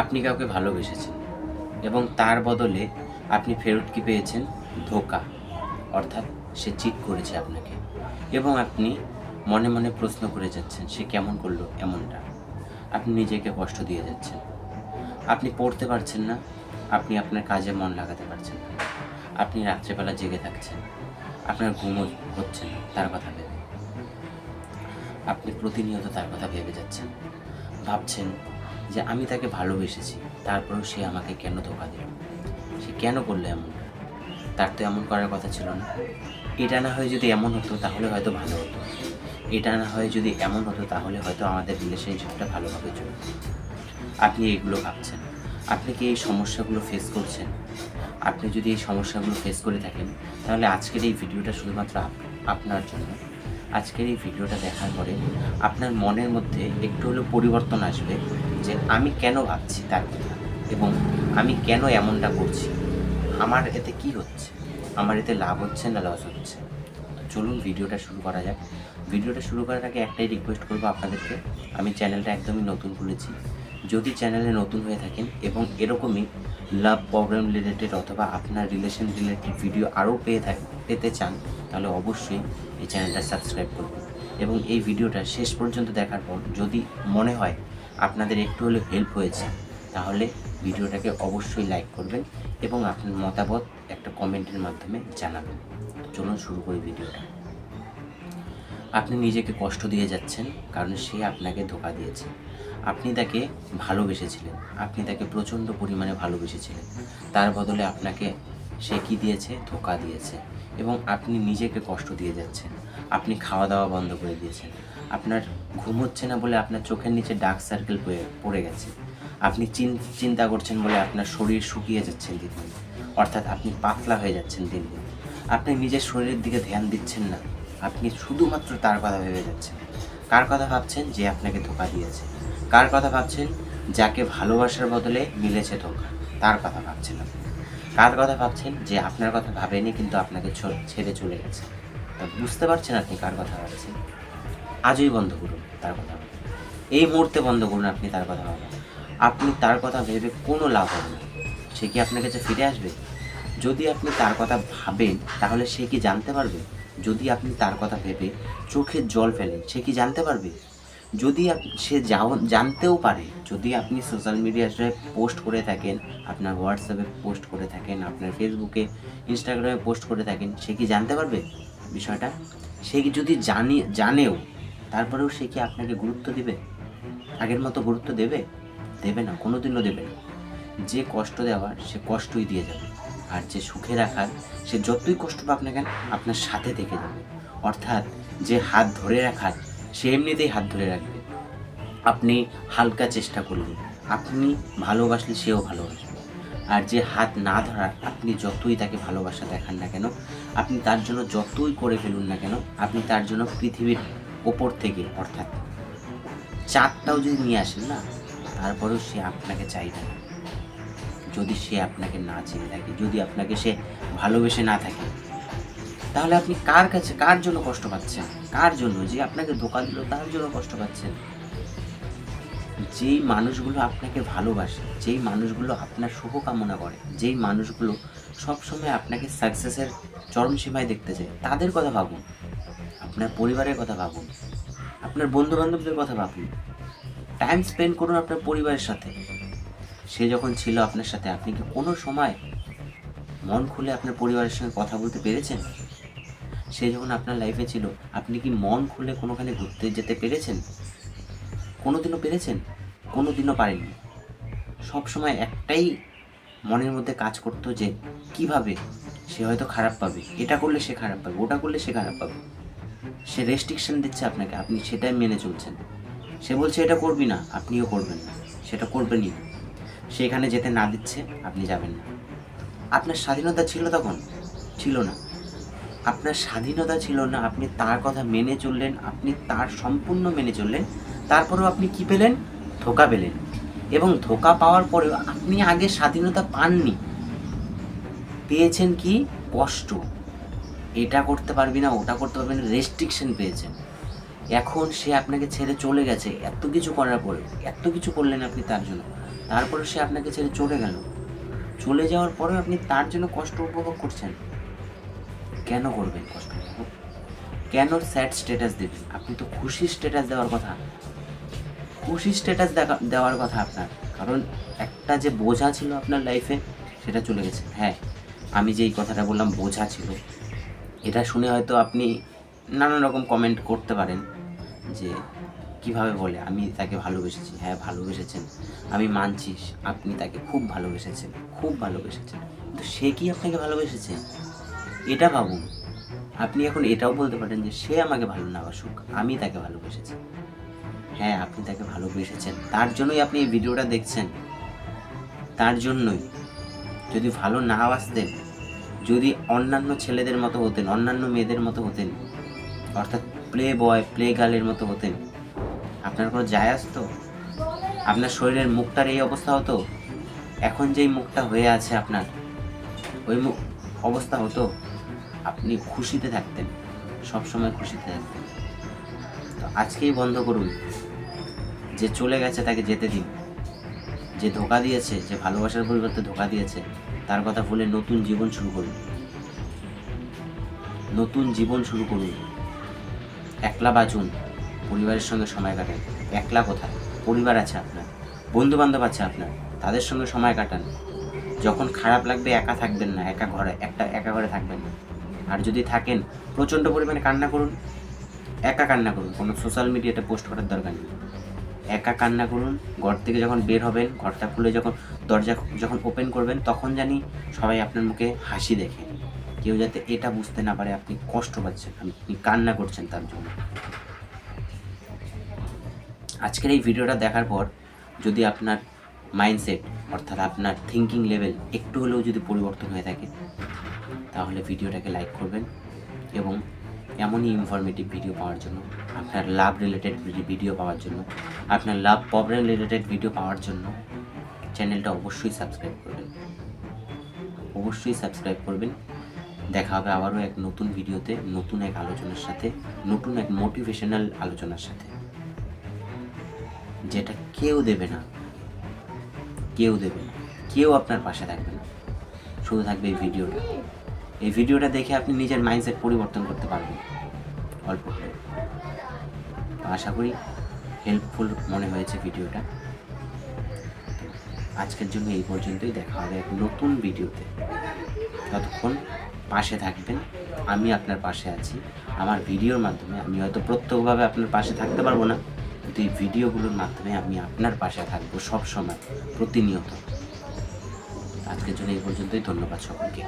আপনি কাউকে ভালোবেসেছেন এবং তার বদলে আপনি ফেরত কি পেয়েছেন? ধোকা। অর্থাৎ সে চিট করেছে আপনাকে এবং আপনি মনে মনে প্রশ্ন করে যাচ্ছেন, সে কেমন করল এমনটা? আপনি নিজেকে কষ্ট দিয়ে যাচ্ছেন। আপনি পড়তে পারছেন না, আপনি আপনার কাজে মন লাগাতে পারছেন না। আপনি রাত্রেবেলা জেগে থাকছেন, আপনার ঘুমও হচ্ছে না, তার কথা ভেবে। আপনি প্রতিনিয়ত তার কথা ভেবে যাচ্ছেন, ভাবছেন যে আমি তাকে ভালোবেসেছি তারপরেও সে আমাকে কেন ধোকা দিল? সে কেন করল এমন? তার তো এমন করার কথা ছিল না। এটা না হয় যদি এমন হতো, তাহলে হয়তো ভালো হতো। এটা না হয় যদি এমন হতো, তাহলে হয়তো আমাদের রিলেশনশিপটা ভালোভাবে চলতো। আপনি এগুলো ভাবছেন। আপনি কি এই সমস্যাগুলো ফেস করছেন? আপনি যদি এই সমস্যাগুলো ফেস করে থাকেন, তাহলে আজকের এই ভিডিওটা শুধুমাত্র আপনার জন্য। আজকের এই ভিডিওটা দেখার পরে আপনার মনের মধ্যে একটু হলেও পরিবর্তন আসবে যে আমি কেন ভাবছি তার কথা এবং আমি কেন এমনটা করছি। আমার এতে কি হচ্ছে? আমার এতে লাভ হচ্ছে না লস হচ্ছে? চলুন ভিডিওটা শুরু করা যাক। ভিডিওটা শুরু করার আগে একটাই রিকোয়েস্ট করব আপনাদেরকে। আমি চ্যানেলটা একদমই নতুন খুলেছি। যদি চ্যানেলে নতুন হয়ে থাকেন এবং এরকমই লাভ প্রবলেম রিলেটেড অথবা আপনার রিলেশন রিলেটেড ভিডিও আরও পেয়ে থাক, পেতে চান, তাহলে অবশ্যই এই চ্যানেলটা সাবস্ক্রাইব করুন এবং এই ভিডিওটা শেষ পর্যন্ত দেখার পর যদি মনে হয় আপনাদের একটু হলেও হেল্প হয়েছে, তাহলে ভিডিওটাকে অবশ্যই লাইক করবেন এবং আপনার মতামত একটা কমেন্টের মাধ্যমে জানাবেন। চলুন শুরু করি ভিডিওটা আপনি নিজেকে কষ্ট দিয়ে যাচ্ছেন, কারণ সে আপনাকে ধোকা দিয়েছে। আপনি তাকে ভালোবেসেছিলেন। আপনি তাকে প্রচণ্ড পরিমাণে ভালোবেসেছিলেন। তার বদলে আপনাকে সে কী দিয়েছে? ধোকা দিয়েছে। এবং আপনি নিজেকে কষ্ট দিয়ে যাচ্ছেন। আপনি খাওয়া দাওয়া বন্ধ করে দিয়েছেন। আপনার ঘুম হচ্ছে না বলে আপনার চোখের নিচে ডার্ক সার্কেল পড়ে গেছে। আপনি চিন- চিন্তা করছেন বলে আপনার শরীর শুকিয়ে যাচ্ছেন দিন দিন অর্থাৎ আপনি পাতলা হয়ে যাচ্ছেন দিন দিন আপনি নিজের শরীরের দিকে ধ্যান দিচ্ছেন না। আপনি শুধুমাত্র তার কথা ভেবে যাচ্ছেন। কার কথা ভাবছেন? যে আপনাকে ধোকা দিয়েছে। কার কথা ভাবছেন যাকে ভালোবাসার বদলে মিলেছে ধোকা। তার কথা ভাবছেন আপনি কার কথা ভাবছেন? যে আপনার কথা ভাবেনি, কিন্তু আপনাকে ছেড়ে চলে গেছে। বুঝতে পারছেন আপনি কার কথা ভাবছেন? আজই বন্ধ করুন তার কথা এই মুহূর্তে বন্ধ করুন আপনি তার কথা ভাবেন আপনি তার কথা ভেবে কোনো লাভ হবে না। সে কি আপনার কাছে ফিরে আসবে? যদি আপনি তার কথা ভাবেন, তাহলে সে কি জানতে পারবে? যদি আপনি তার কথা ভেবে চোখের জল ফেলেন, সে কি জানতে পারবে? যদি সে জানতেও পারে, যদি আপনি সোশ্যাল মিডিয়াতে পোস্ট করে থাকেন, আপনার হোয়াটসঅ্যাপে পোস্ট করে থাকেন, আপনার ফেসবুকে ইনস্টাগ্রামে পোস্ট করে থাকেন, সে কি জানতে পারবে বিষয়টা? সে কি যদি জানি, জানেও, তারপরেও সে কি আপনাকে গুরুত্ব দেবে? আগের মতো গুরুত্ব দেবে? দেবে না কোনো দিনও দেবে না। যে কষ্ট দেওয়ার, সে কষ্টই দিয়ে যাবে। আর যে সুখে রাখার, সে যতই কষ্ট পাক না কেন, আপনার সাথে থেকে যাবে। অর্থাৎ যে হাত ধরে রাখার সে এমনিতেই হাত ধরে রাখবে। আপনি হালকা চেষ্টা করুন। আপনি ভালোবাসলে সেও ভালোবাসবে। আর যে হাত না ধরার, আপনি যতই তাকে ভালোবাসা দেখান না কেন, আপনি তার জন্য যতই করে ফেলুন না কেন, আপনি তার জন্য পৃথিবীর ওপর থেকে, অর্থাৎ চাঁদটাও যদি নিয়ে আসেন না, তারপরেও সে আপনাকে চাইবে না। যদি সে আপনাকে না চেয়ে থাকে, যদি আপনাকে সে ভালোবেসে না থাকে তাহলে আপনি কার কাছে, কার জন্য কষ্ট পাচ্ছেন? কার জন্য? যে আপনাকে ধোকা দিল, তার জন্য কষ্ট পাচ্ছেন। যেই মানুষগুলো আপনাকে ভালোবাসে, যেই মানুষগুলো আপনার শুভ কামনা করে, যেই মানুষগুলো সবসময় আপনাকে সাকসেসের চরম সীমায় দেখতে চায়, তাদের কথা ভাবুন। আপনার পরিবারের কথা ভাবুন। আপনার বন্ধু বান্ধবদের কথা ভাবুন। টাইম স্পেন্ড করুন আপনার পরিবারের সাথে। সে যখন ছিল আপনার সাথে, আপনি কি কোনো সময় মন খুলে আপনার পরিবারের সঙ্গে কথা বলতে পেরেছেন? সে যখন আপনার লাইফে ছিল, আপনি কি মন খুলে কোনোখানে ঘুরতে যেতে পেরেছেন? কোনোদিনও পেরেছেন? কোনোদিনও পারেননি। সব সময় একটাই মনের মধ্যে কাজ করতো যে, কীভাবে সে হয়তো খারাপ পাবে? এটা করলে সে খারাপ পাবে, ওটা করলে সে খারাপ পাবে। সে রেস্ট্রিকশন দিচ্ছে আপনাকে, আপনি সেটাই মেনে চলছেন। সে বলছে, এটা করবি না, আপনিও করবেন না, সেটা করবেনই না। সেখানে যেতে না দিচ্ছে, আপনি যাবেন না। আপনার স্বাধীনতা ছিল তখন? ছিল না। আপনার স্বাধীনতা ছিল না, আপনি তার কথা মেনে চললেন, আপনি তার সম্পূর্ণ মেনে চললেন, তারপরেও আপনি কি পেলেন? ধোকা পেলেন। এবং ধোকা পাওয়ার পরেও আপনি আগে স্বাধীনতা পাননি। পেয়েছেন কি? কষ্ট। এটা করতে পারবি না, ওটা করতে পারবি না রেস্ট্রিকশন পেয়েছেন। এখন সে আপনাকে ছেড়ে চলে গেছে, এত কিছু করার পরে এত কিছু করলেন আপনি তার জন্য তারপরে সে আপনাকে ছেড়ে চলে গেল। চলে যাওয়ার পরেও আপনি তার জন্য কষ্ট উপভোগ করছেন। কেন করবেন কষ্ট? কেন স্যাড স্ট্যাটাস দেবেন? আপনি তো খুশি স্ট্যাটাস দেওয়ার কথা। খুশি স্ট্যাটাস দেওয়ার কথা আপনার। কারণ একটা যে বোঝা ছিল আপনার লাইফে সেটা চলে গেছে। হ্যাঁ আমি যে এই কথাটা বললাম, বোঝা ছিল। এটা শুনে হয়তো আপনি নানান রকম কমেন্ট করতে পারেন যে, কীভাবে বলে? আমি তাকে ভালোবেসেছি। হ্যাঁ ভালোবেসেছেন। আমি মানছি, আপনি তাকে খুব ভালোবেসেছেন। খুব ভালোবেসেছেন। কিন্তু সে কি আপনাকে ভালোবেসেছে? এটা ভাবুন। আপনি এখন এটাও বলতে পারেন যে সে আমাকে ভালো না বাসুক, আমি তাকে ভালোবেসেছি। হ্যাঁ আপনি তাকে ভালোবেসেছেন। তার জন্যই আপনি এই ভিডিওটা দেখছেন। তার জন্যই। যদি ভালো না বাসতেন, যদি অন্যান্য ছেলেদের মতো হতেন, অন্যান্য মেয়েদের মতো হতেন, অর্থাৎ প্লে বয়, প্লে গার্লের মতো হতেন, আপনার কোনো যায় আসতো? আপনার শরীরের মুখটার এই অবস্থা হতো? এখন যেই মুখটা হয়ে আছে আপনার, ওই মুখ অবস্থা হতো? আপনি খুশিতে থাকতেন সব সময় খুশিতে থাকতেন। তো আজকেই বন্ধ করুন। যে চলে গেছে তাকে যেতে দিন। যে ধোকা দিয়েছে, যে ভালোবাসার পরিবর্তে ধোকা দিয়েছে, তার কথা ভুলে নতুন জীবন শুরু করুন। নতুন জীবন শুরু করুন। একলা বাঁচুন। পরিবারের সঙ্গে সময় কাটান। একলা কোথায়? পরিবার আছে আপনার। বন্ধু বান্ধব আছে আপনার। তাদের সঙ্গে সময় কাটান। যখন খারাপ লাগবে, একা থাকবেন না। একা ঘরে, একটা, একা ঘরে থাকবেন না। আর যদি থাকেন, প্রচণ্ড পরিমাণে কান্না করুন। একা কান্না করুন, কোনো সোশ্যাল মিডিয়াতে পোস্ট করার দরকার নেই। একা কান্না করুন, ঘর থেকে যখন বের হবেন, ঘরটা খুলে যখন দরজা যখন ওপেন করবেন, তখন জানি সবাই আপনার মুখে হাসি দেখে। কেউ যাতে এটা বুঝতে না পারে আপনি কষ্ট পাচ্ছেন, আপনি কান্না করছেন তার জন্য। আজকের এই ভিডিওটা দেখার পর যদি আপনার মাইন্ডসেট অর্থাৎ আপনার থিঙ্কিং লেভেল একটু হলেও যদি পরিবর্তন হয়ে থাকে, তাহলে ভিডিওটাকে লাইক করবেন এবং এমনই ইনফরমেটিভ ভিডিও পাওয়ার জন্য, আপনার লাভ রিলেটেড ভিডিও পাওয়ার জন্য, আপনার লাভ প্রবলেম রিলেটেড ভিডিও পাওয়ার জন্য চ্যানেলটা অবশ্যই সাবস্ক্রাইব করবেন। অবশ্যই সাবস্ক্রাইব করবেন। দেখা হবে আবারও এক নতুন ভিডিওতে নতুন এক আলোচনার সাথে, নতুন এক মোটিভেশনাল আলোচনার সাথে। যেটা কেউ দেবে না। কেউ দেবে না। কেউ আপনার পাশে থাকবে না। শুধু থাকবে এই ভিডিওটা। এই ভিডিওটা দেখে আপনি নিজের মাইন্ডসেট পরিবর্তন করতে পারবেন। অল্প আশা করি হেল্পফুল মনে হয়েছে ভিডিওটা। আজকের জন্য এই পর্যন্তই। দেখা হবে এক নতুন ভিডিওতে। ততক্ষণ পাশে থাকবেন। আমি আপনার পাশে আছি। আমার ভিডিওর মাধ্যমে আমি হয়তো প্রত্যক্ষভাবে আপনার পাশে থাকতে পারব না। কিন্তু এই ভিডিওগুলোর মাধ্যমে আমি আপনার পাশে থাকব সবসময়, প্রতিনিয়ত। আজকের জন্য এই পর্যন্তই, ধন্যবাদ সকলকে।